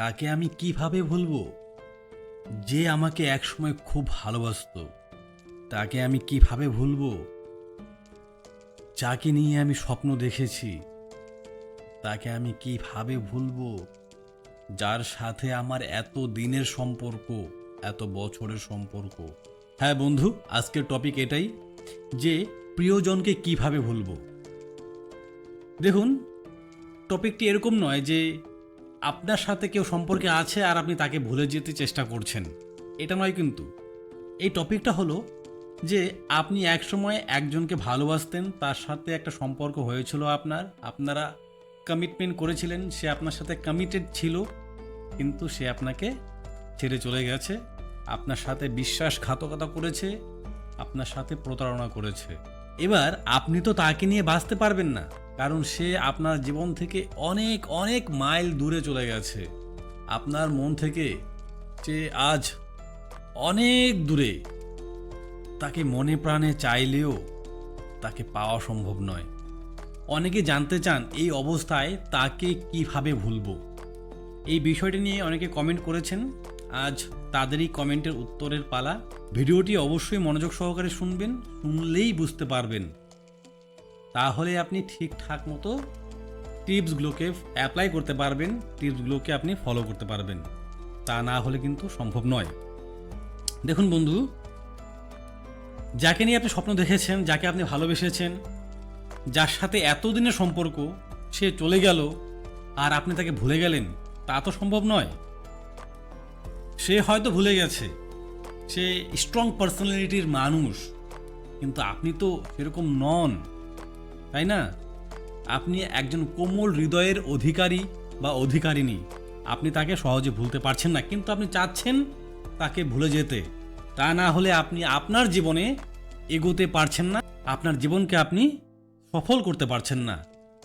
তাকে আমি কীভাবে ভুলবো? যে আমাকে একসময় খুব ভালোবাসতো, তাকে আমি কীভাবে ভুলবো? যাকে নিয়ে আমি স্বপ্ন দেখেছি, তাকে আমি কীভাবে ভুলবো? যার সাথে আমার এত দিনের সম্পর্ক, এত বছরের সম্পর্ক। হ্যাঁ বন্ধু, আজকের টপিক এটাই যে প্রিয়জনকে কীভাবে ভুলবো? দেখুন টপিকটি এরকম নয় যে আপনার সাথে কেউ সম্পর্কে আছে আর আপনি তাকে ভুলে যেতে চেষ্টা করছেন, এটা নয় কিন্তু। এই টপিকটা হলো যে আপনি একসময় একজনকে ভালোবাসতেন, তার সাথে একটা সম্পর্ক হয়েছিল আপনার, আপনারা কমিটমেন্ট করেছিলেন, সে আপনার সাথে কমিটেড ছিল, কিন্তু সে আপনাকে ছেড়ে চলে গেছে, আপনার সাথে বিশ্বাসঘাতকতা করেছে, আপনার সাথে প্রতারণা করেছে। এবার আপনি তো তাকে নিয়ে বাঁচতে পারবেন না। কারণ সে আপনার জীবন থেকে অনেক অনেক মাইল দূরে চলে গেছে। আপনার মন থেকে যে আজ অনেক দূরে, তাকে মনে প্রাণে চাইলেও তাকে পাওয়া সম্ভব নয়। অনেকে জানতে চান এই অবস্থায় তাকে কীভাবে ভুলবো। এই বিষয়টি নিয়ে অনেকে কমেন্ট করেছেন। আজ তাদেরই কমেন্টের উত্তরের পালা। ভিডিওটি অবশ্যই মনোযোগ সহকারে শুনবেন, শুনলেই বুঝতে পারবেন। তাহলে আপনি ঠিকঠাক মতো টিপসগুলোকে অ্যাপ্লাই করতে পারবেন, টিপসগুলোকে আপনি ফলো করতে পারবেন। তা না হলে কিন্তু সম্ভব নয়। দেখুন বন্ধু, যাকে নিয়ে আপনি স্বপ্ন দেখেছেন, যাকে আপনি ভালোবেসেছেন, যার সাথে এতদিনের সম্পর্ক, সে চলে গেল আর আপনি তাকে ভুলে গেলেন, তা তো সম্ভব নয়। সে হয়তো ভুলে গেছে, সে স্ট্রং পার্সোনালিটির মানুষ, কিন্তু আপনি তো সেরকম নন। তাই না? আপনি একজন কোমল হৃদয়ের অধিকারী বা অধিকারিণী। আপনি তাকে সহজে ভুলতে পারছেন না, কিন্তু আপনি চাচ্ছেন তাকে ভুলে যেতে। তা না হলে আপনি আপনার জীবনে এগোতে পারছেন না, আপনার জীবনকে আপনি সফল করতে পারছেন না।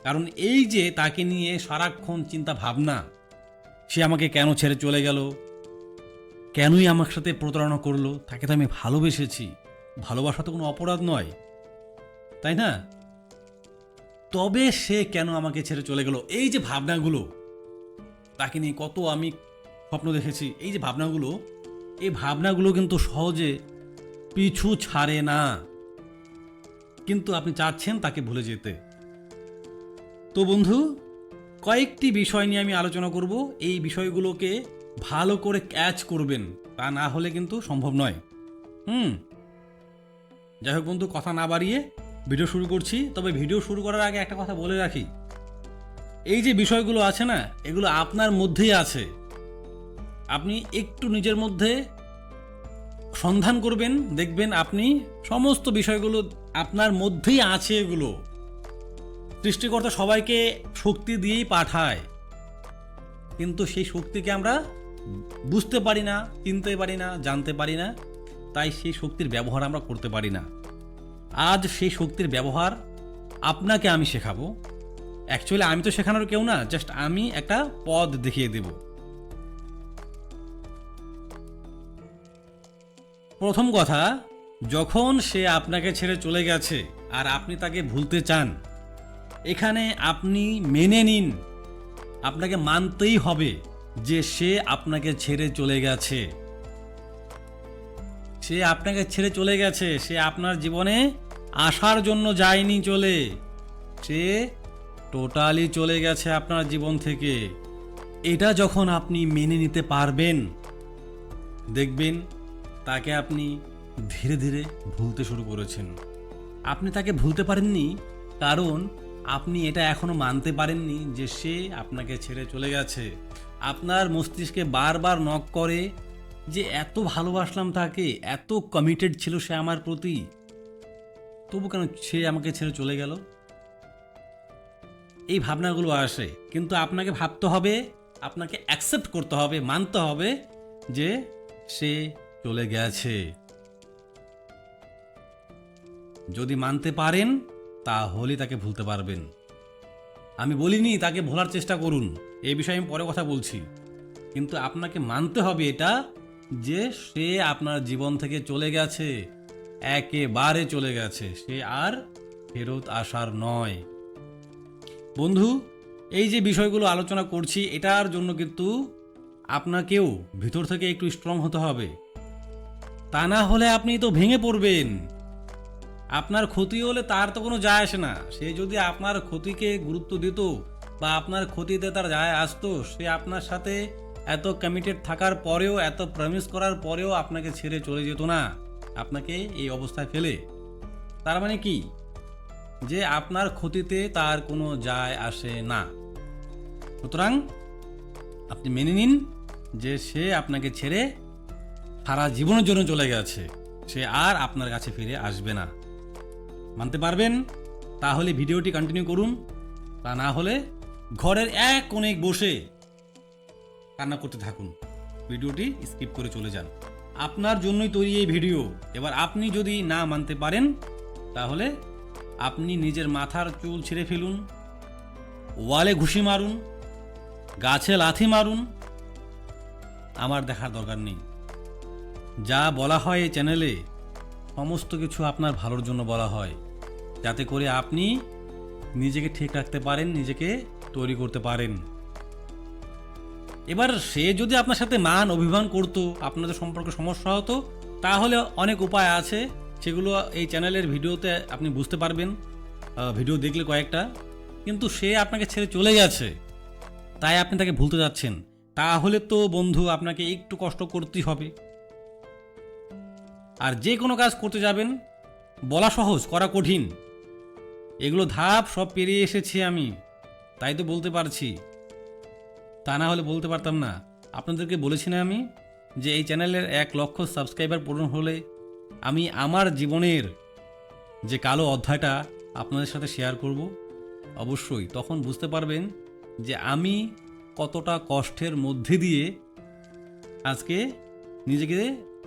কারণ এই যে তাকে নিয়ে সারাক্ষণ চিন্তা ভাবনা, সে আমাকে কেন ছেড়ে চলে গেল? কেনই আমার সাথে প্রতারণা করল? তাকে তো আমি ভালোবেসেছি। ভালোবাসা তো কোনো অপরাধ নয়। তাই না? তবে সে কেন আমাকে ছেড়ে চলে গেল? এই যে ভাবনাগুলো, তাকে নিয়ে কত আমি স্বপ্ন দেখেছি। এই যে ভাবনাগুলো, এই ভাবনাগুলো কিন্তু সহজে পিছু ছাড়ে না। কিন্তু আপনি চাচ্ছেন তাকে ভুলে যেতে। তো বন্ধু, কয়েকটি বিষয় নিয়ে আমি আলোচনা করব। এই বিষয়গুলোকে ভালো করে ক্যাচ করবেন, তা না হলে কিন্তু সম্ভব নয়। হুম, যাই হোক বন্ধু, কথা না বাড়িয়ে ভিডিও শুরু করছি, তবে ভিডিও শুরু করার আগে একটা কথা বলে রাখি। এই যে বিষয়গুলো আছে না, এগুলো আপনার মধ্যেই আছে। আপনি একটু নিজের মধ্যে সন্ধান করবেন, দেখবেন আপনি সমস্ত বিষয়গুলো আপনার মধ্যেই আছে এগুলো। সৃষ্টিকর্তা সবাইকে শক্তি দিয়েই পাঠায়। কিন্তু সেই শক্তিকে আমরা বুঝতে পারি না, চিনতে পারি না, জানতে পারি না। তাই সেই শক্তির ব্যবহার আমরা করতে পারি না। আজ সেই শক্তির ব্যবহার আপনাকে আমি শেখাবো। অ্যাকচুয়ালি আমি তো শেখানোর কেউ না জাস্ট আমি একটা পদ দেখিয়ে দেব। প্রথম কথা, যখন সে আপনাকে ছেড়ে চলে গেছে আর আপনি তাকে ভুলতে চান, এখানে আপনি মেনে নিন, আপনাকে মানতেই হবে যে সে আপনাকে ছেড়ে চলে গেছে। সে আপনাকে ছেড়ে চলে গেছে, সে আপনার জীবনে আসার জন্য যায়নি চলে। সে টোটালি চলে গেছে আপনার জীবন থেকে। এটা যখন আপনি মেনে নিতে পারবেন, দেখবেন তাকে আপনি ধীরে ধীরে ভুলতে শুরু করেছেন। আপনি তাকে ভুলতে পারেননি কারণ আপনি এটা এখনও মানতে পারেননি যে সে আপনাকে ছেড়ে চলে গেছে। আপনার মস্তিষ্কে বারবার নক করে যে, এত ভালোবাসলাম তাকে, এত কমিটেড ছিল সে আমার প্রতি। তবু কেন সে আমাকে ছেড়ে চলে গেল? এই ভাবনাগুলো আসে, কিন্তু আপনাকে ভাবতে হবে, আপনাকে অ্যাকসেপ্ট করতে হবে, মানতে হবে যে সে চলে গেছে। যদি মানতে পারেন তাহলে তাকে ভুলতে পারবেন। আমি বলিনি তাকে ভোলার চেষ্টা করুন, এ বিষয়ে আমি পরে কথা বলছি। কিন্তু আপনাকে মানতে হবে এটা যে সে আপনার জীবন থেকে চলে গেছে। একেবারে চলে গেছে। সে আর ফেরত আসার নয়। বন্ধু, এই যে বিষয়গুলো আলোচনা করছি, এটার জন্য কিন্তু আপনাকেও ভিতর থেকে একটু স্ট্রং হতে হবে। তা না হলে আপনি তো ভেঙে পড়বেন। আপনার ক্ষতি হলে তার তো কোনো যায় আসে না। সে যদি আপনার ক্ষতিকে গুরুত্ব দিত বা আপনার ক্ষতিতে তার যায় আসতো, সে আপনার সাথে এত কমিটেড থাকার পরেও, এত প্রমিস করার পরেও আপনাকে ছেড়ে চলে যেত না। আপনাকে এই অবস্থায় ফেলে। তার মানে কি? যে আপনার ক্ষতিতে তার কোনো যায় আসে না। সুতরাং আপনি মেনে নিন যে সে আপনাকে ছেড়ে সারা জীবনের জন্য চলে গেছে। সে আর আপনার কাছে ফিরে আসবে না। মানতে পারবেন? তাহলে ভিডিওটি কন্টিনিউ করুন। তা না হলে ঘরের এক কোণে বসে কান্না করতে থাকুন। ভিডিওটি স্কিপ করে চলে যান। আপনার জন্যই তৈরি এই ভিডিও। এবার আপনি যদি না মানতে পারেন, তাহলে আপনি নিজের মাথার চুল ছিঁড়ে ফেলুন, ওয়ালে ঘুষি মারুন, গাছে লাথি মারুন। আমার দেখার দরকার নেই। যা বলা হয় এই চ্যানেলে, সমস্ত কিছু আপনার ভালোর জন্য বলা হয়। যাতে করে আপনি নিজেকে ঠিক রাখতে পারেন, নিজেকে তৈরি করতে পারেন। এবার সে যদি আপনার সাথে মান অভিমান করতো, আপনাদের সম্পর্কে সমস্যা হতো, তাহলে অনেক উপায় আছে। সেগুলো এই চ্যানেলের ভিডিওতে আপনি বুঝতে পারবেন ভিডিও দেখলে কয়েকটা। কিন্তু সে আপনাকে ছেড়ে চলে গেছে, তাই আপনি তাকে ভুলতে যাচ্ছেন। তাহলে তো বন্ধু, আপনাকে একটু কষ্ট করতেই হবে। আর যে কোনো কাজ করতে যাবেন, বলা সহজ, করা কঠিন। এগুলো ধাপ, সব পেরিয়ে এসেছি আমি। তাই তো বলতে পারছি। তা না হলে বলতে পারতাম না। আপনাদেরকে বলেছি না আমি যে এই চ্যানেলের এক লক্ষ সাবস্ক্রাইবার পূরণ হলে আমি আমার জীবনের যে কালো অধ্যায়টা আপনাদের সাথে শেয়ার করব। অবশ্যই তখন বুঝতে পারবেন যে আমি কতটা কষ্টের মধ্যে দিয়ে আজকে নিজেকে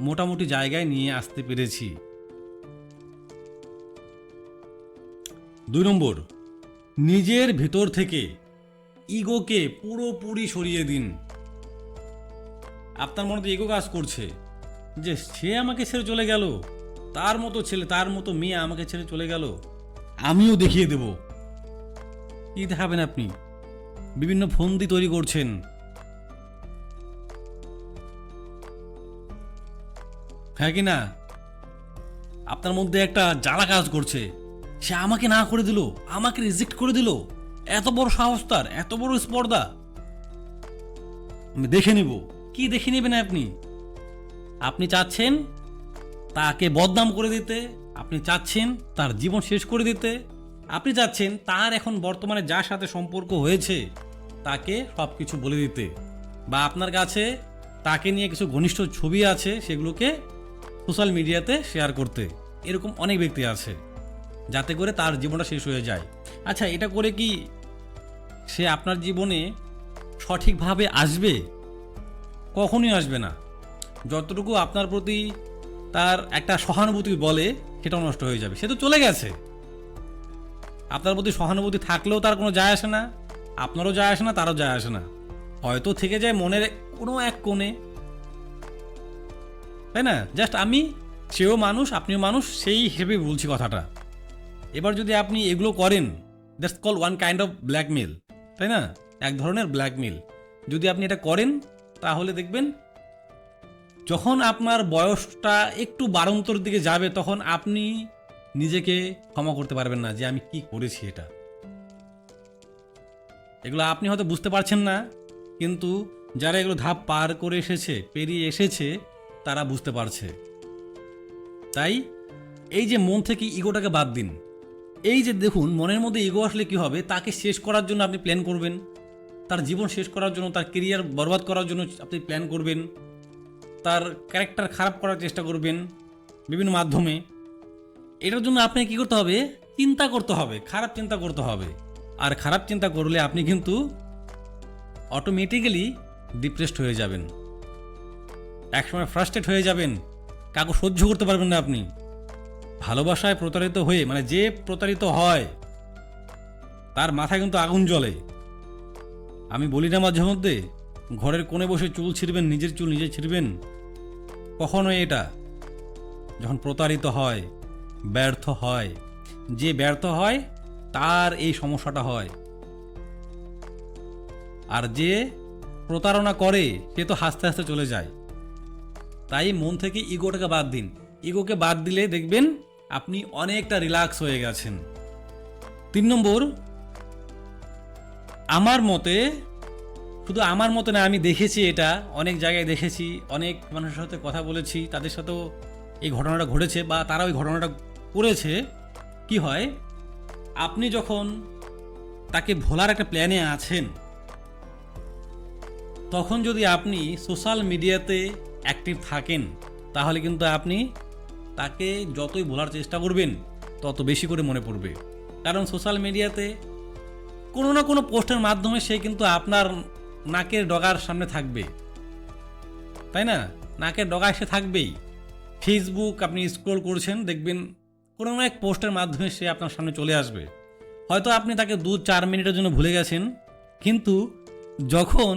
মোটামুটি জায়গায় নিয়ে আসতে পেরেছি। দুই নম্বর, নিজের ভেতর থেকে ইগোকে পুরোপুরি সরিয়ে দিন। আপনার মনে তো ইগো কাজ করছে। যে সে আমাকে ছেড়ে চলে গেল, তার মতো ছেলে, তার মতো মেয়ে আমাকে ছেড়ে চলে গেল, আমিও দেখিয়ে দেব। কি দেখাবেন আপনি? বিভিন্ন ফন্দি তৈরি করছেন। হ্যাঁ কি না? আপনার মধ্যে একটা জ্বালা কাজ করছে। সে আমাকে না করে দিল, আমাকে রিজেক্ট করে দিল। এত বড় সাহস তার, এত বড় স্পর্ধা। আমি দেখে নিব। কি দেখে নেবেন আপনি? আপনি চাচ্ছেন তাকে বদনাম করে দিতে, আপনি চাচ্ছেন তার জীবন শেষ করে দিতে, আপনি চাচ্ছেন তার এখন বর্তমানে যার সাথে সম্পর্ক হয়েছে তাকে সব কিছু বলে দিতে, বা আপনার কাছে তাকে নিয়ে কিছু ঘনিষ্ঠ ছবি আছে সেগুলোকে সোশ্যাল মিডিয়াতে শেয়ার করতে। এরকম অনেক ব্যক্তি আছে, যাতে করে তার জীবনটা শেষ হয়ে যায়। আচ্ছা এটা করে কি সে আপনার জীবনে সঠিকভাবে আসবে? কখনোই আসবে না। যতটুকু আপনার প্রতি তার একটা সহানুভূতি বলে, সেটাও নষ্ট হয়ে যাবে। সে তো চলে গেছে। আপনার প্রতি সহানুভূতি থাকলেও তার কোনো যায় আসে না। আপনারও যায় আসে না, তারও যায় আসে না। হয়তো থেকে যায় মনের কোনো এক কোণে। তাই না? জাস্ট আমি, সেও মানুষ, আপনিও মানুষ, সেই হিসেবে বলছি কথাটা। এবার যদি আপনি এগুলো করেন, that's call one kind of blackmail. তাই না? এক ধরনের ব্ল্যাকমেল যদি আপনি এটা করেন, তাহলে দেখবেন যখন আপনার বয়সটা একটু বারন্তর দিকে যাবে, তখন আপনি নিজেকে ক্ষমা করতে পারবেন না যে আমি কি করেছি এটা। এগুলো আপনি হয়তো বুঝতে পারছেন না, কিন্তু যারা এগুলো ধাপ পার করে এসেছে, পেরিয়ে এসেছে, তারা বুঝতে পারছে। তাই এই যে মন থেকে ইগোটাকে বাদ দিন। এই যে দেখুন, মনের মধ্যে ইগো আসলে কি হবে? তাকে শেষ করার জন্য আপনি প্ল্যান করবেন। তার জীবন শেষ করার জন্য, তার কেরিয়ার বরবাদ করার জন্য আপনি প্ল্যান করবেন। তার ক্যারেক্টার খারাপ করার চেষ্টা করবেন বিভিন্ন মাধ্যমে। এটার জন্য আপনাকে কী করতে হবে? চিন্তা করতে হবে, খারাপ চিন্তা করতে হবে। আর খারাপ চিন্তা করলে আপনি কিন্তু অটোমেটিক্যালি ডিপ্রেসড হয়ে যাবেন। একসময় ফ্রাস্ট্রেট হয়ে যাবেন। কাকু সহ্য করতে পারবেন না আপনি। ভালোবাসায় প্রতারিত হয়ে মানে যে প্রতারিত হয়, তার মাথায় কিন্তু আগুন জ্বলে। আমি বলি না মাঝে মধ্যে, ঘরের কোণে বসে চুল ছিঁড়বেন, নিজের চুল নিজে ছিঁড়বেন? কখনো এটা। যখন প্রতারিত হয়, ব্যর্থ হয়, যে ব্যর্থ হয়, তার এই সমস্যাটা হয়। আর যে প্রতারণা করে, সে তো হাসতে হাসতে চলে যায়। তাই মন থেকে ইগোটাকে বাদ দিন। ইগোকে বাদ দিলে দেখবেন আপনি অনেকটা রিল্যাক্স হয়ে গেছেন। তিন নম্বর, আমার মতে, শুধু আমার মতে না, আমি দেখেছি এটা, অনেক জায়গায় দেখেছি, অনেক মানুষের সাথে কথা বলেছি, তাদের সাথেও এই ঘটনাটা ঘটেছে বা তারা ওই ঘটনাটা করেছে। কি হয়, আপনি যখন তাকে ভোলার একটা প্ল্যানে আছেন, তখন যদি আপনি সোশ্যাল মিডিয়াতে অ্যাক্টিভ থাকেন, তাহলে কিন্তু আপনি তাকে যতই ভোলার চেষ্টা করবেন, তত বেশি করে মনে পড়বে। কারণ সোশ্যাল মিডিয়াতে কোনো না কোনো পোস্টের মাধ্যমে সে কিন্তু আপনার নাকের ডগার সামনে থাকবে। তাই না? নাকের ডগায় সে থাকবেই। ফেসবুক আপনি স্ক্রোল করছেন, দেখবেন কোনো না এক পোস্টের মাধ্যমে সে আপনার সামনে চলে আসবে। হয়তো আপনি তাকে দু চার মিনিটের জন্য ভুলে গেছেন, কিন্তু যখন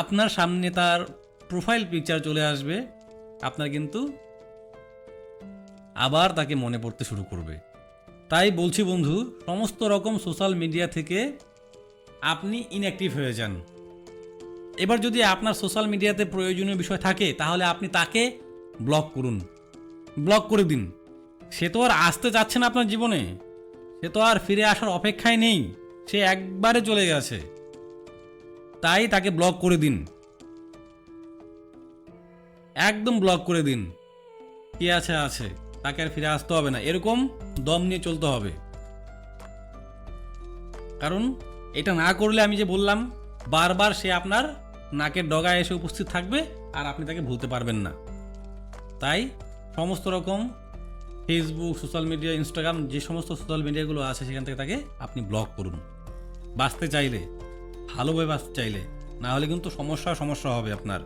আপনার সামনে তার প্রোফাইল পিকচার চলে আসবে, আপনার কিন্তু আবার তাকে মনে পড়তে শুরু করবে। তাই বলছি বন্ধু, সমস্ত রকম সোশ্যাল মিডিয়া থেকে আপনি ইনঅ্যাক্টিভ হয়ে যান। এবার যদি আপনার সোশ্যাল মিডিয়াতে প্রয়োজনীয় বিষয় থাকে, তাহলে আপনি তাকে ব্লক করুন। ব্লক করে দিন। সে তো আর আসতে চাচ্ছে না আপনার জীবনে। সে তো আর ফিরে আসার অপেক্ষায় নেই। সে একবারে চলে গেছে। তাই তাকে ব্লক করে দিন। একদম ব্লক করে দিন। কি আছে আছে। তাকে আর ফিরে আসতে হবে না। এরকম দম নিয়ে চলতে হবে। কারণ এটা না করলে আমি যে বললাম, বারবার সে আপনার নাকের ডগায় এসে উপস্থিত থাকবে আর আপনি তাকে ভুলতে পারবেন না। তাই সমস্ত রকম ফেসবুক সোশ্যাল মিডিয়া ইনস্টাগ্রাম যে সমস্ত সোশ্যাল মিডিয়াগুলো আছে, সেখান থেকে তাকে আপনি ব্লক করুন। বাঁচতে চাইলে ভালোভাবে বাঁচতে চাইলে, না হলে কিন্তু সমস্যা সমস্যা হবে আপনার।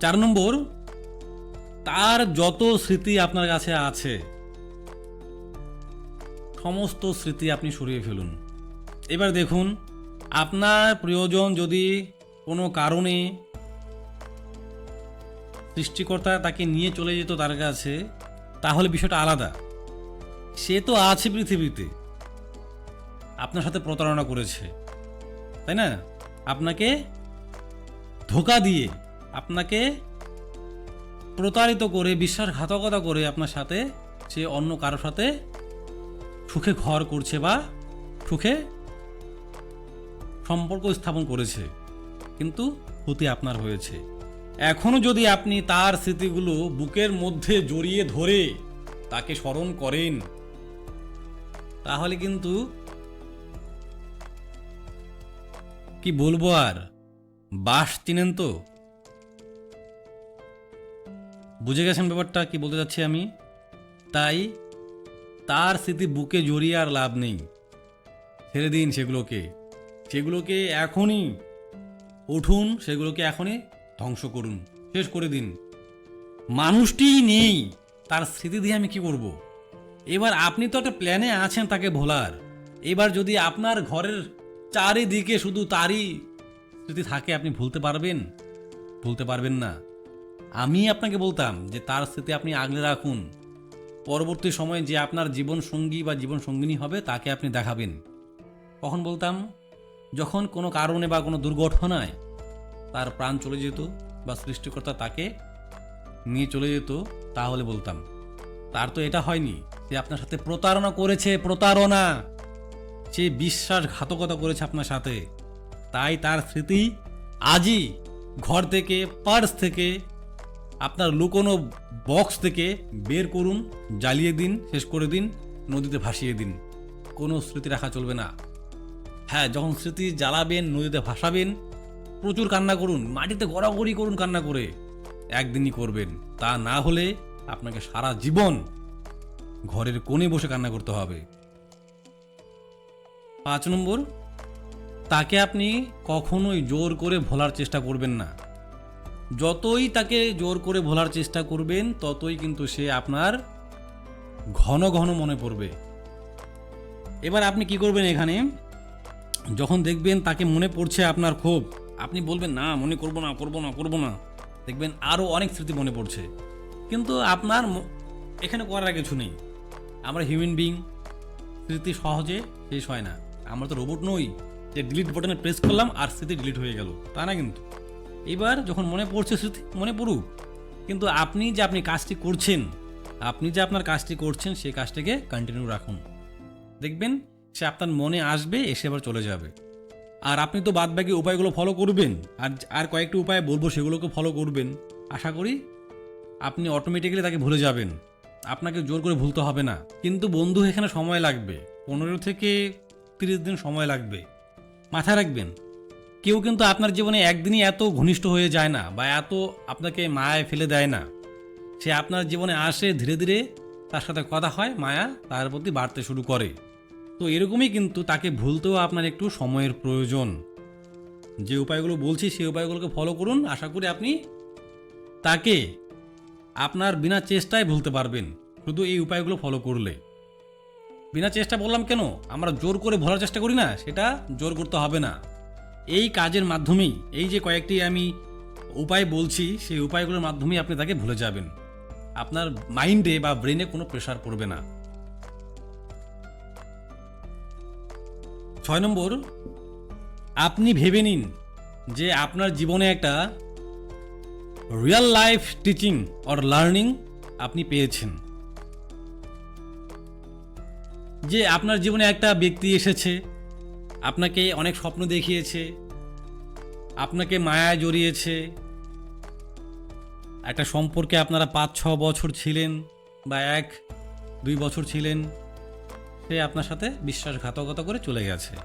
চার নম্বর তার যত স্মৃতি আপনার কাছে আছে, সমস্ত স্মৃতি আপনি সরিয়ে ফেলুন। এবার দেখুন, আপনার প্রিয়জন যদি কোনো কারণে সৃষ্টিকর্তা তাকে নিয়ে চলে যেত তার কাছে, তাহলে বিষয়টা আলাদা। সে তো আছে পৃথিবীতে। আপনার সাথে প্রতারণা করেছে। তাই না? আপনাকে ধোকা দিয়ে, আপনাকে প্রতারিত করে, বিশ্বাসঘাতকতা করে আপনার সাথে সে অন্য কারোর সাথে সুখে ঘর করছে বা সুখে সম্পর্ক স্থাপন করেছে, কিন্তু ক্ষতি আপনার হয়েছে। এখনও যদি আপনি তার স্মৃতিগুলো বুকের মধ্যে জড়িয়ে ধরে তাকে স্মরণ করেন, তাহলে কিন্তু কি বলব আর? বাস চিনেন তো? বুঝে গেছেন ব্যাপারটা? কি বলতে চাচ্ছি আমি? তাই তার স্মৃতি বুকে জড়িয়ে আর লাভ নেই। ছেড়ে দিন সেগুলোকে। সেগুলোকে এখনই উঠুন, সেগুলোকে এখনই ধ্বংস করুন। শেষ করে দিন। মানুষটিই নেই, তার স্মৃতি দিয়ে আমি কি করব। এবার আপনি তো একটা প্ল্যানে আছেন তাকে ভোলার। এবার যদি আপনার ঘরের চারিদিকে শুধু তারই স্মৃতি থাকে, আপনি ভুলতে পারবেন? ভুলতে পারবেন না। আমি আপনাকে বলতাম যে তার স্মৃতি আপনি আগলে রাখুন। পরবর্তী সময়ে যে আপনার জীবন সঙ্গী বা জীবন সঙ্গিনী হবে, তাকে আপনি দেখাবেন। কখন বলতাম? যখন কোনো কারণে বা কোনো দুর্ঘটনায় তার প্রাণ চলে যেত বা সৃষ্টিকর্তা তাকে নিয়ে চলে যেত, তাহলে বলতাম, তার তো এটা হয়নি সে আপনার সাথে প্রতারণা করেছে, প্রতারণা। সে বিশ্বাসঘাতকতা করেছে আপনার সাথে। তাই তার স্মৃতি আজই ঘর থেকে, পার্স থেকে আপনার লুকোনো বক্স থেকে বের করুন, জ্বালিয়ে দিন, শেষ করে দিন, নদীতে ভাসিয়ে দিন। কোনো স্মৃতি রাখা চলবে না। হ্যাঁ যখন স্মৃতি জ্বালাবেন, নদীতে ভাসাবেন, প্রচুর কান্না করুন, মাটিতে গড়াগড়ি করুন কান্না করে। একদিনই করবেন। তা না হলে আপনাকে সারা জীবন ঘরের কোণে বসে কান্না করতে হবে। পাঁচ নম্বর, তাকে আপনি কখনোই জোর করে ভোলার চেষ্টা করবেন না। যতই তাকে জোর করে ভোলার চেষ্টা করবেন, ততই কিন্তু সে আপনার ঘন ঘন মনে পড়বে। এবার আপনি কি করবেন এখানে? যখন দেখবেন তাকে মনে পড়ছে আপনার খুব আপনি বলবেন, না, মনে করব না করব না করব না। দেখবেন আরও অনেক স্মৃতি মনে পড়ছে। কিন্তু আপনার এখানে করার কিছু নেই। আমরা হিউম্যান বিং স্মৃতি সহজে শেষ হয় না। আমরা তো রোবট নই। যে ডিলিট বাটনে প্রেস করলাম আর স্মৃতি ডিলিট হয়ে গেল। তা না কিন্তু। এবার যখন মনে পড়ছে স্মৃতি, মনে পড়ুক। কিন্তু আপনি যে আপনি কাজটি করছেন, আপনি যে আপনার কাজটি করছেন, সেই কাজটিকে কন্টিনিউ রাখুন। দেখবেন সে আপনার মনে আসবে, এসে আবার চলে যাবে। আর আপনি তো বাদবাকি উপায়গুলো ফলো করবেন, আর আর কয়েকটি উপায় বলব, সেগুলোকে ফলো করবেন। আশা করি আপনি অটোমেটিক্যালি তাকে ভুলে যাবেন। আপনাকে জোর করে ভুলতে হবে না। কিন্তু বন্ধু, এখানে সময় লাগবে। পনেরো থেকে তিরিশ দিন সময় লাগবে। মাথায় রাখবেন কেউ কিন্তু আপনার জীবনে একদিনই এত ঘনিষ্ঠ হয়ে যায় না বা এত আপনাকে মায়ায় ফেলে দেয় না। সে আপনার জীবনে আসে ধীরে ধীরে তার সাথে কথা হয়, মায়া তার প্রতি বাড়তে শুরু করে। তো এরকমই কিন্তু তাকে ভুলতেও আপনার একটু সময়ের প্রয়োজন। যে উপায়গুলো বলছি সেই উপায়গুলোকে ফলো করুন। আশা করি আপনি তাকে আপনার বিনা চেষ্টায় ভুলতে পারবেন। শুধু এই উপায়গুলো ফলো করলে। বিনা চেষ্টা বললাম কেন? আমরা জোর করে ভোলার চেষ্টা করি না, সেটা জোর করতে হবে না। এই কাজের মাধ্যমেই, এই যে কয়েকটি আমি উপায় বলছি, সেই উপায়গুলোর মাধ্যমেই আপনি তাকে ভুলে যাবেন। আপনার মাইন্ডে বা ব্রেনে কোনো প্রেশার পড়বে না। ছয় নম্বর, আপনি ভেবে নিন যে আপনার জীবনে একটা real life teaching or learning আপনি পেয়েছেন। যে আপনার জীবনে একটা ব্যক্তি এসেছে আপনাকে অনেক স্বপ্ন দেখিয়েছে, আপনাকে মায়ায় জড়িয়েছে। একটা সম্পর্কে আপনারা পাঁচ, ছ বছর ছিলেন বা এক, দুই বছর ছিলেন, সে আপনার সাথে বিশ্বাসঘাতকতা করে চলে গেছে।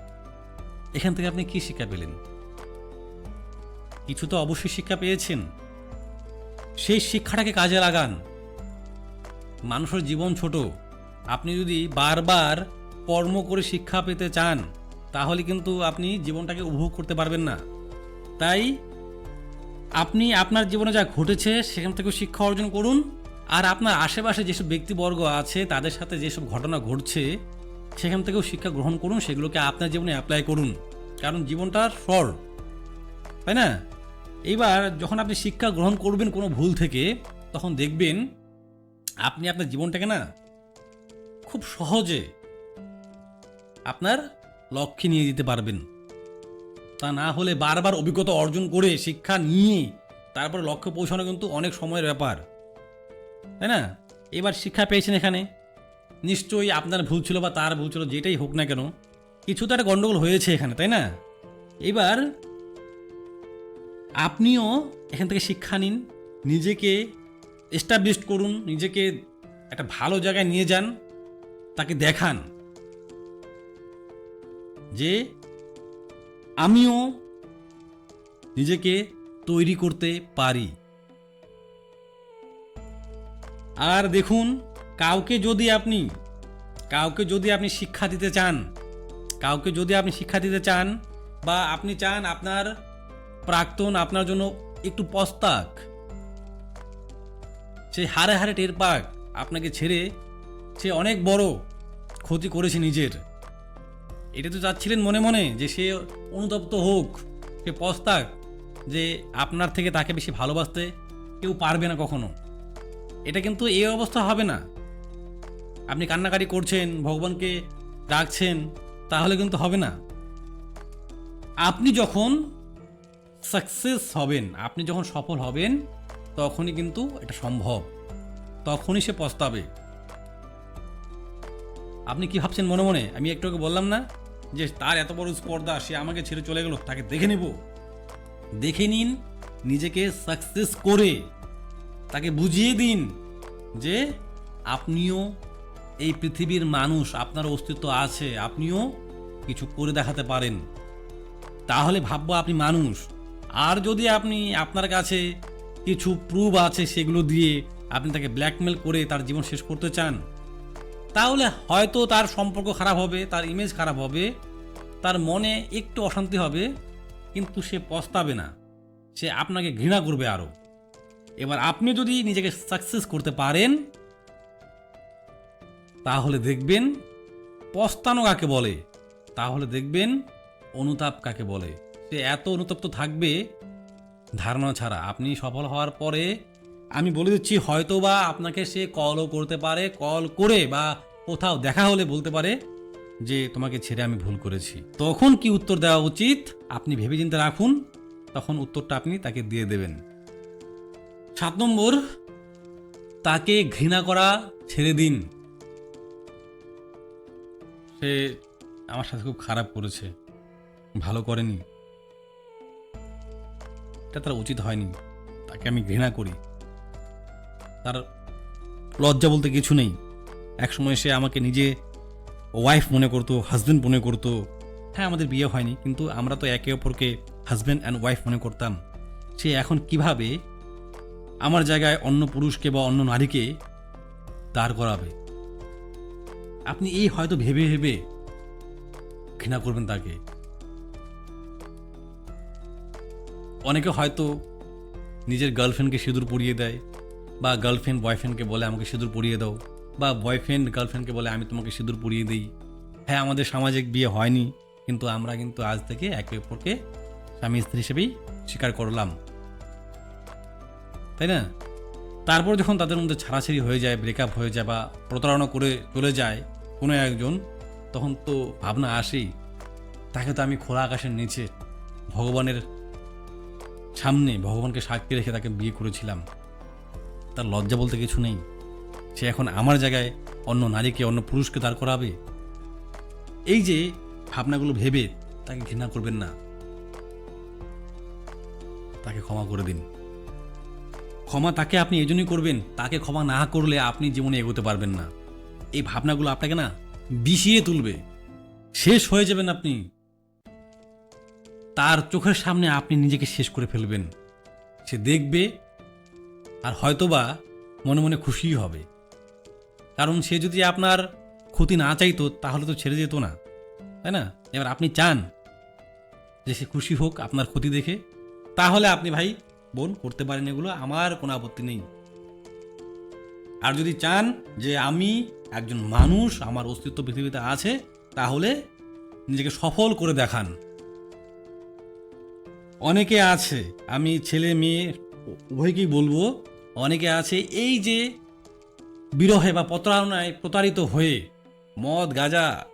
এখান থেকে আপনি কি শিক্ষা পেলেন? কিছু তো অবশ্যই শিক্ষা পেয়েছেন। সেই শিক্ষাটাকে কাজে লাগান। মানুষের জীবন ছোট। আপনি যদি বারবার কর্ম করে শিক্ষা পেতে চান তাহলে কিন্তু আপনি জীবনটাকে উপভোগ করতে পারবেন না। তাই আপনি আপনার জীবনে যা ঘটেছে, সেখান থেকে শিক্ষা অর্জন করুন। আর আপনার আশেপাশে যেসব ব্যক্তিবর্গ আছে, তাদের সাথে যেসব ঘটনা ঘটছে, সেখান থেকেও শিক্ষা গ্রহণ করুন, সেগুলোকে আপনার জীবনে অ্যাপ্লাই করুন। কারণ জীবনটা সর তাই না? এইবার যখন আপনি শিক্ষা গ্রহণ করবেন কোনো ভুল থেকে, তখন দেখবেন আপনি আপনার জীবনটাকে না, খুব সহজে আপনার লক্ষ্যে নিয়ে যেতে পারবেন। তা না হলে বারবার অভিজ্ঞতা অর্জন করে শিক্ষা নিয়ে তারপর লক্ষ্যে পৌঁছানো কিন্তু অনেক সময়ের ব্যাপার। তাই না? এবার শিক্ষা পেয়েছেন এখানে। নিশ্চয়ই আপনার ভুল ছিল বা তার ভুল ছিল, যেটাই হোক না কেন কিছু তো একটা গণ্ডগোল হয়েছে এখানে, তাই না? এবার আপনিও এখান থেকে শিক্ষা নিন, নিজেকে এস্টাবলিশ করুন, নিজেকে একটা ভালো জায়গায় নিয়ে যান, তাকে দেখান। যে আমিও নিজেকে তৈরি করতে পারি। আর দেখুন, কাউকে যদি আপনি, কাউকে যদি আপনি শিক্ষা দিতে চান, কাউকে যদি আপনি শিক্ষা দিতে চান বা আপনি চান আপনার প্রাক্তন আপনার জন্য একটু পস্তাক, সে হারে হারে টের পাক, আপনাকে ছেড়ে সে অনেক বড় ক্ষতি করেছে নিজের। এটা তো চাচ্ছিলেন মনে মনে যে সে অনুতপ্ত হোক, সে পস্তাক, যে আপনার থেকে তাকে বেশি ভালোবাসতে কেউ পারবে না কখনো। এটা কিন্তু এই অবস্থা হবে না। আপনি কান্নাকাটি করছেন, ভগবানকে ডাকছেন, তাহলে কিন্তু হবে না। আপনি যখন সাকসেস হবেন, আপনি যখন সফল হবেন, তখনই কিন্তু এটা সম্ভব। তখনই সে পস্তাবে। আপনি কি ভাবছেন মনে মনে? আমি একটু আগে বললাম না? যে তার এত বড় স্পর্ধা, সে আমাকে ছেড়ে চলে গেল, তাকে দেখে নেব। দেখে নিন, নিজেকে সাকসেস করে তাকে বুঝিয়ে দিন যে আপনিও এই পৃথিবীর মানুষ, আপনার অস্তিত্ব আছে, আপনিও কিছু করে দেখাতে পারেন। তাহলে ভাববো আপনি মানুষ। আর যদি আপনি আপনার কাছে কিছু প্রুফ আছে সেগুলো দিয়ে আপনি তাকে ব্ল্যাকমেল করে তার জীবন শেষ করতে চান তাহলে হয়তো তার সম্পর্ক খারাপ হবে, তার ইমেজ খারাপ হবে, তার মনে একটু অশান্তি হবে, কিন্তু সে পস্তাবে না। সে আপনাকে ঘৃণা করবে আরও এবার আপনি যদি নিজেকে সাকসেস করতে পারেন, তাহলে দেখবেন পস্তানো কাকে বলে? তাহলে দেখবেন অনুতাপ কাকে বলে? সে এত অনুতপ্ত থাকবে, ধারণা ছাড়া। আপনি সফল হওয়ার পরে আমি বলে দিচ্ছি হয়তো বা আপনাকে সে কলও করতে পারে। কল করে বা কোথাও দেখা হলে বলতে পারে যে তোমাকে ছেড়ে আমি ভুল করেছি। তখন কি উত্তর দেওয়া উচিত? আপনি ভেবে চিন্তে রাখুন, তখন উত্তরটা আপনি তাকে দিয়ে দেবেন। সাত নম্বর, তাকে ঘৃণা করা ছেড়ে দিন। সে আমার সাথে খুব খারাপ করেছে, ভালো করেনি। এটা তার উচিত হয়নি, তাকে আমি ঘৃণা করি। তার লজ্জা বলতে কিছু নেই। একসময় সে আমাকে নিজে ওয়াইফ মনে করতো হাজব্যান্ড মনে করতো। হ্যাঁ আমাদের বিয়ে হয়নি, কিন্তু আমরা তো একে অপরকে হাজব্যান্ড অ্যান্ড ওয়াইফ মনে করতাম। সে এখন কীভাবে আমার জায়গায় অন্য পুরুষকে বা অন্য নারীকে দাঁড় করাবে? আপনি এই হয়তো ভেবে ভেবে ঘৃণা করবেন তাকে। অনেকে হয়তো নিজের গার্লফ্রেন্ডকে সিঁদুর পরিয়ে দেয় বা গার্লফ্রেন্ড বয়ফ্রেন্ডকে বলে, আমাকে সিঁদুর পরিয়ে দাও। বা বয়ফ্রেন্ড গার্লফ্রেন্ডকে বলে, আমি তোমাকে সিঁদুর পরিয়ে দিই। হ্যাঁ আমাদের সামাজিক বিয়ে হয়নি, কিন্তু আমরা কিন্তু আজ থেকে একে অপরকে স্বামী স্ত্রী হিসেবেই স্বীকার করলাম। তাই না? তারপর যখন তাদের মধ্যে ছাড়াছাড়ি হয়ে যায় ব্রেকআপ হয়ে যায় বা প্রতারণা করে চলে যায় কোনো একজন, তখন তো ভাবনা আসেই। তাকে তো আমি খোলা আকাশের নিচে, ভগবানের সামনে, ভগবানকে সাক্ষী রেখে তাকে বিয়ে করেছিলাম। তার লজ্জা বলতে কিছু নেই। সে এখন আমার জায়গায় অন্য নারীকে, অন্য পুরুষকে দাঁড় করাবে? এই যে ভাবনাগুলো ভেবে তাকে ঘৃণা করবেন না। তাকে ক্ষমা করে দিন। ক্ষমা তাকে আপনি এই জন্যই করবেন, তাকে ক্ষমা না করলে আপনি জীবনে এগোতে পারবেন না। এই ভাবনাগুলো আপনাকে না বিষিয়ে তুলবে। শেষ হয়ে যাবেন আপনি। তার চোখের সামনে আপনি নিজেকে শেষ করে ফেলবেন। সে দেখবে আর হয়তোবা মনে মনে খুশিই হবে। কারণ সে যদি আপনার ক্ষতি না চাইতো, তাহলে তো ছেড়ে যেত না। তাই না? এবার আপনি চান যে সে খুশি হোক আপনার ক্ষতি দেখে। তাহলে আপনি ভাই, বোন করতে পারেন এগুলো, আমার কোনো আপত্তি নেই। আর যদি চান যে আমি একজন মানুষ, আমার অস্তিত্ব পৃথিবীতে আছে, তাহলে নিজেকে সফল করে দেখান। অনেকে আছে, আমি ছেলে, মেয়ে, উভয়কেই বলব, অনেকে আছে, এই যে বিরহে বা প্রতারণায় প্রতারিত হয়ে মদ, গাঁজা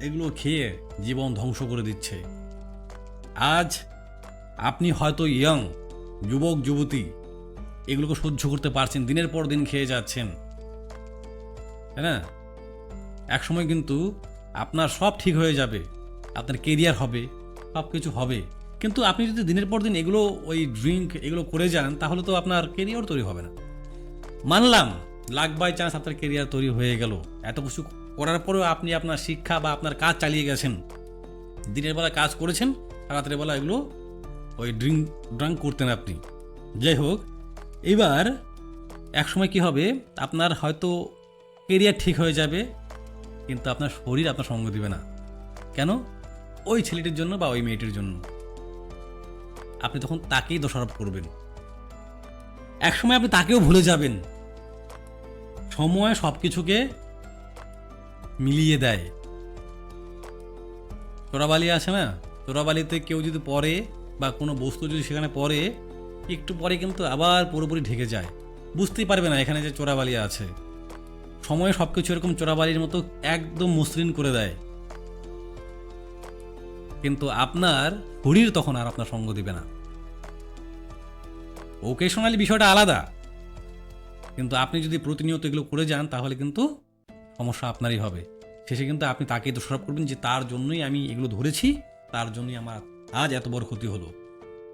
এগুলো খেয়ে জীবন ধ্বংস করে দিচ্ছে। আজ আপনি হয়তো ইয়ং যুবক, যুবতী, এগুলোকে সহ্য করতে পারছেন, দিনের পর দিন খেয়ে যাচ্ছেন। তাই না? একসময় কিন্তু আপনার সব ঠিক হয়ে যাবে, আপনার কেরিয়ার হবে সব কিছু হবে। কিন্তু আপনি যদি দিনের পর দিন এগুলো ওই ড্রিঙ্ক এগুলো করে যান, তাহলে তো আপনার কেরিয়ার তৈরি হবে না। মানলাম লাখ বাই চান্স আপনার কেরিয়ার তৈরি হয়ে গেল। এত কিছু করার পরেও আপনি আপনার শিক্ষা বা আপনার কাজ চালিয়ে গেছেন। দিনের বেলা কাজ করেছেন, রাতের বেলা এগুলো ওই ড্রিঙ্ক ড্রাঙ্ক করতেন আপনি। যাই হোক, এবার একসময় কি হবে, আপনার হয়তো কেরিয়ার ঠিক হয়ে যাবে, কিন্তু আপনার শরীর আপনার সঙ্গ দিবে না। কেন? ওই ছেলেটির জন্য বা ওই মেয়েটির জন্য। আপনি তখন তাকেই দোষারোপ করবেন। একসময় আপনি তাকেও ভুলে যাবেন। সময় সব কিছুকে মিলিয়ে দেয়। চোরাবালি আছে না? চোরাবালিতে কেউ যদি পড়ে বা কোনো বস্তু যদি সেখানে পড়ে, একটু পরে কিন্তু আবার পুরোপুরি ঢেকে যায়। বুঝতেই পারবে না এখানে যে চোরাবালি আছে। সময় সব কিছু এরকম চোরাবালির মতো একদম মসৃণ করে দেয়। কিন্তু আপনার শরীর তখন আর আপনার সঙ্গ দিবে না। ওকেশনালি বিষয়টা আলাদা। কিন্তু আপনি যদি প্রতিনিয়ত এগুলো করে যান, তাহলে কিন্তু সমস্যা আপনারই হবে। শেষে কিন্তু আপনি তাকেই দোষারোপ করবেন যে তার জন্যই আমি এগুলো ধরেছি, তার জন্যই আমার আজ এত বড় ক্ষতি হলো।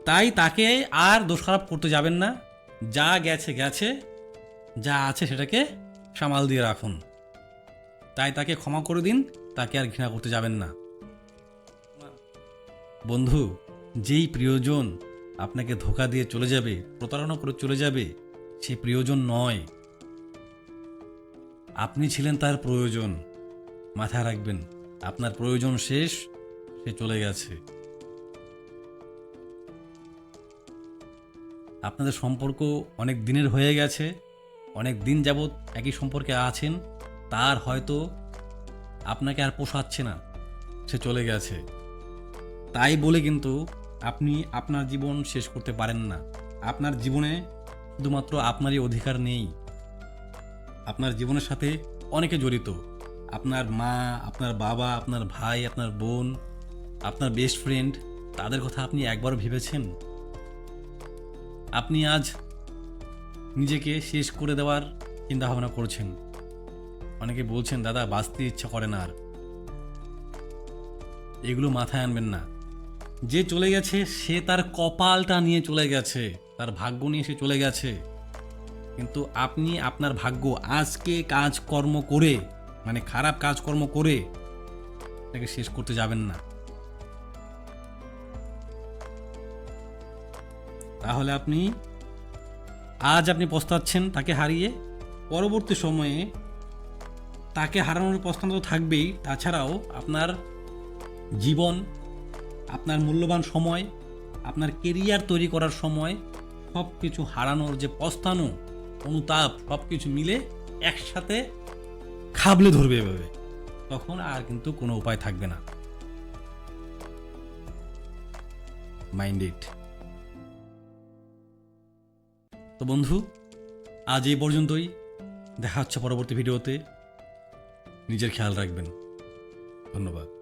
তাই তাকে আর দোষারোপ করতে যাবেন না। যা গেছে গেছে। যা আছে সেটাকে সামাল দিয়ে রাখুন। তাই তাকে ক্ষমা করে দিন, তাকে আর ঘৃণা করতে যাবেন না। বন্ধু, যেই প্রিয়জন আপনাকে ধোকা দিয়ে চলে যাবে, প্রতারণা করে চলে যাবে সে প্রিয়জন নয়। আপনি ছিলেন তার প্রয়োজন। মাথায় রাখবেন, আপনার প্রয়োজন শেষ, সে চলে গেছে। আপনাদের সম্পর্ক অনেক দিনের হয়ে গেছে, অনেক দিন যাবৎ একই সম্পর্কে আছেন, তার হয়তো আপনাকে আর পোষাচ্ছে না, সে চলে গেছে। তাই বলে কিন্তু আপনি আপনার জীবন শেষ করতে পারেন না। আপনার জীবনে শুধুমাত্র আপনারই অধিকার নেই। আপনার জীবনের সাথে অনেকে জড়িত। আপনার মা, আপনার বাবা, আপনার ভাই, আপনার বোন, আপনার বেস্ট ফ্রেন্ড তাদের কথা আপনি একবার ভেবেছেন? আপনি আজ নিজেকে শেষ করে দেওয়ার চিন্তা ভাবনা করছেন। অনেকে বলছেন, দাদা, বাঁচতে ইচ্ছা করে না আর। এগুলো মাথায় আনবেন না। যে চলে গেছে, সে তার কপালটা নিয়ে চলে গেছে। তার ভাগ্য নিয়ে সে চলে গেছে। কিন্তু আপনি আপনার ভাগ্য আজকে কাজকর্ম করে মানে খারাপ কাজকর্ম করে তাকে শেষ করতে যাবেন না। তাহলে আপনি, আজ আপনি পস্তাচ্ছেন তাকে হারিয়ে, পরবর্তী সময়ে তাকে হারানোর প্রস্তাব তো থাকবেই, তাছাড়াও আপনার জীবন, আপনার মূল্যবান সময়, আপনার কেরিয়ার তৈরি করার সময় সব কিছু হারানোর যে পস্তানো অনুতাপ সব কিছু মিলে একসাথে খাবলে ধরবে এভাবে। তখন আর কিন্তু কোনো উপায় থাকবে না। মাইন্ড ইট তো বন্ধু, আজ এই পর্যন্তই। দেখা হচ্ছে পরবর্তী ভিডিওতে। নিজের খেয়াল রাখবেন। ধন্যবাদ।